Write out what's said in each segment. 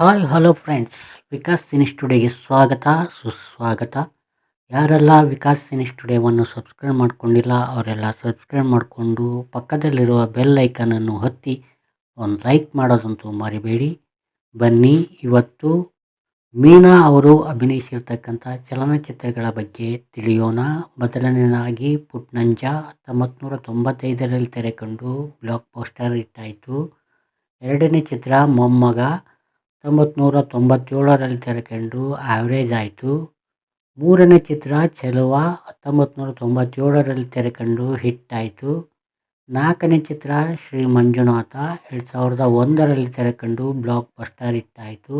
Hi hello friends Vikas cine ಸ್ಟುಡಿಯೋಗೆ ಸ್ವಾಗತ, ಸುಸ್ವಾಗತ. ಯಾರೆಲ್ಲ ವಿಕಾಸ್ ಸಿನಿ ಸ್ಟುಡಿಯೋವನ್ನು ಸಬ್ಸ್ಕ್ರೈಬ್ ಮಾಡಿಕೊಂಡಿಲ್ಲ, ಅವರೆಲ್ಲ ಸಬ್ಸ್ಕ್ರೈಬ್ ಮಾಡಿಕೊಂಡು ಪಕ್ಕದಲ್ಲಿರುವ ಬೆಲ್ ಐಕನನ್ನು ಹತ್ತಿ ಒಂದು ಲೈಕ್ ಮಾಡೋದಂತೂ ಮರಿಬೇಡಿ. ಬನ್ನಿ, ಇವತ್ತು ಮೀನಾ ಅವರು ಅಭಿನಯಿಸಿರ್ತಕ್ಕಂಥ ಚಲನಚಿತ್ರಗಳ ಬಗ್ಗೆ ತಿಳಿಯೋಣ. ಮೊದಲನೇದಾಗಿ ಪುಟ್ನಂಜ ಹತ್ತೊಂಬತ್ತು ತೊಂಬತ್ತೈದರಲ್ಲಿ ತೆರೆಕೊಂಡು ಬ್ಲಾಕ್ ಪೋಸ್ಟರ್ ಇಟ್ಟಾಯಿತು ಎರಡನೇ ಚಿತ್ರ ಮೊಮ್ಮಗ. ಹತ್ತೊಂಬತ್ತು ತೊಂಬತ್ತೇಳರಲ್ಲಿ ತೆರೆಕೊಂಡು ಆವ್ರೇಜ್ ಆಯಿತು. ಮೂರನೇ ಚಿತ್ರ ಚೆಲುವ ಹತ್ತೊಂಬತ್ತು ನೂರ ತೊಂಬತ್ತೇಳರಲ್ಲಿ ತೆರೆಕೊಂಡು ಹಿಟ್ ಆಯಿತು. ನಾಲ್ಕನೇ ಚಿತ್ರ ಶ್ರೀ ಮಂಜುನಾಥ ಎರಡು ಸಾವಿರದ ಒಂದರಲ್ಲಿ ತೆರೆಕೊಂಡು ಬ್ಲಾಕ್ ಬಸ್ಟರ್ ಹಿಟ್ಟಾಯಿತು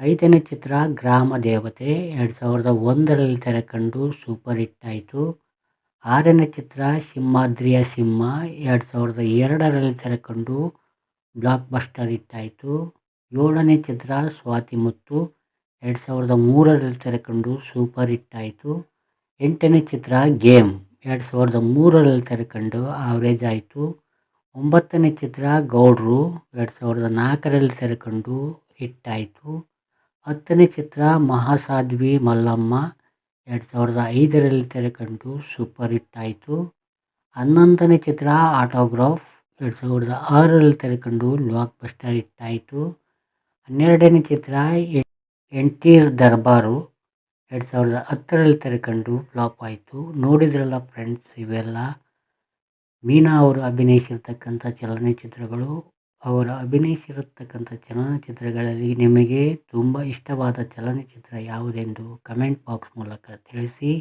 ಐದನೇ ಚಿತ್ರ ಗ್ರಾಮ ದೇವತೆ ಎರಡು ಸಾವಿರದ ಒಂದರಲ್ಲಿ ತೆರೆಕೊಂಡು ಸೂಪರ್ ಹಿಟ್ ಆಯಿತು. ಆರನೇ ಚಿತ್ರ ಸಿಂಹಾದ್ರಿಯ ಸಿಂಹ ಎರಡು ಸಾವಿರದ ಎರಡರಲ್ಲಿ ತೆರೆಕೊಂಡು ಬ್ಲಾಕ್ ಬಸ್ಟರ್ ಹಿಟ್ಟಾಯಿತು ಏಳನೇ ಚಿತ್ರ ಸ್ವಾತಿ ಮುತ್ತು ಎರಡು ಸಾವಿರದ ಮೂರರಲ್ಲಿ ತೆರೆಕಂಡು ಸೂಪರ್ ಹಿಟ್ ಆಯಿತು. ಎಂಟನೇ ಚಿತ್ರ ಗೇಮ್ ಎರಡು ಸಾವಿರದ ಮೂರರಲ್ಲಿ ತೆರೆಕಂಡು ಆವ್ರೇಜ್ ಆಯಿತು. ಒಂಬತ್ತನೇ ಚಿತ್ರ ಗೌಡ್ರು ಎರಡು ಸಾವಿರದ ನಾಲ್ಕರಲ್ಲಿ ತೆರೆಕಂಡು ಹಿಟ್ ಆಯಿತು. ಹತ್ತನೇ ಚಿತ್ರ ಮಹಾಸಾಧ್ವಿ ಮಲ್ಲಮ್ಮ ಎರಡು ಸಾವಿರದ ಐದರಲ್ಲಿ ತೆರೆಕಂಡು ಸೂಪರ್ ಹಿಟ್ ಆಯಿತು. ಹನ್ನೊಂದನೇ ಚಿತ್ರ ಆಟೋಗ್ರಾಫ್ ಎರಡು ಸಾವಿರದ ಆರರಲ್ಲಿ ತೆರೆಕಂಡು ಲಾಕ್ ಬಸ್ಟರ್ ಹಿಟ್ ಆಯಿತು. ಹನ್ನೆರಡನೇ ಚಿತ್ರ ಎಂಟೀರ್ ದರ್ಬಾರು. ಎರಡು ಸಾವಿರದ ಹತ್ತರಲ್ಲಿ ತೆರೆಕಂಡು ಫ್ಲಾಪ್ ಆಯಿತು. ನೋಡಿದ್ರಲ್ಲ ಫ್ರೆಂಡ್ಸ್ ಇವೆಲ್ಲ. ಮೀನಾ ಅವರು ಅಭಿನಯಿಸಿರ್ತಕ್ಕಂಥ ಚಲನಚಿತ್ರಗಳು, ಅವರ ಅಭಿನಯಿಸಿರತಕ್ಕಂಥ ಚಲನಚಿತ್ರಗಳಲ್ಲಿ ನಿಮಗೆ ತುಂಬ ಇಷ್ಟವಾದ ಚಲನಚಿತ್ರ ಯಾವುದೆಂದು ಕಮೆಂಟ್ ಬಾಕ್ಸ್ ಮೂಲಕ ತಿಳಿಸಿ.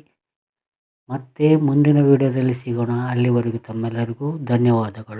ಮತ್ತೆ ಮುಂದಿನ ವಿಡಿಯೋದಲ್ಲಿ ಸಿಗೋಣ. ಅಲ್ಲಿವರೆಗೂ ತಮ್ಮೆಲ್ಲರಿಗೂ ಧನ್ಯವಾದಗಳು.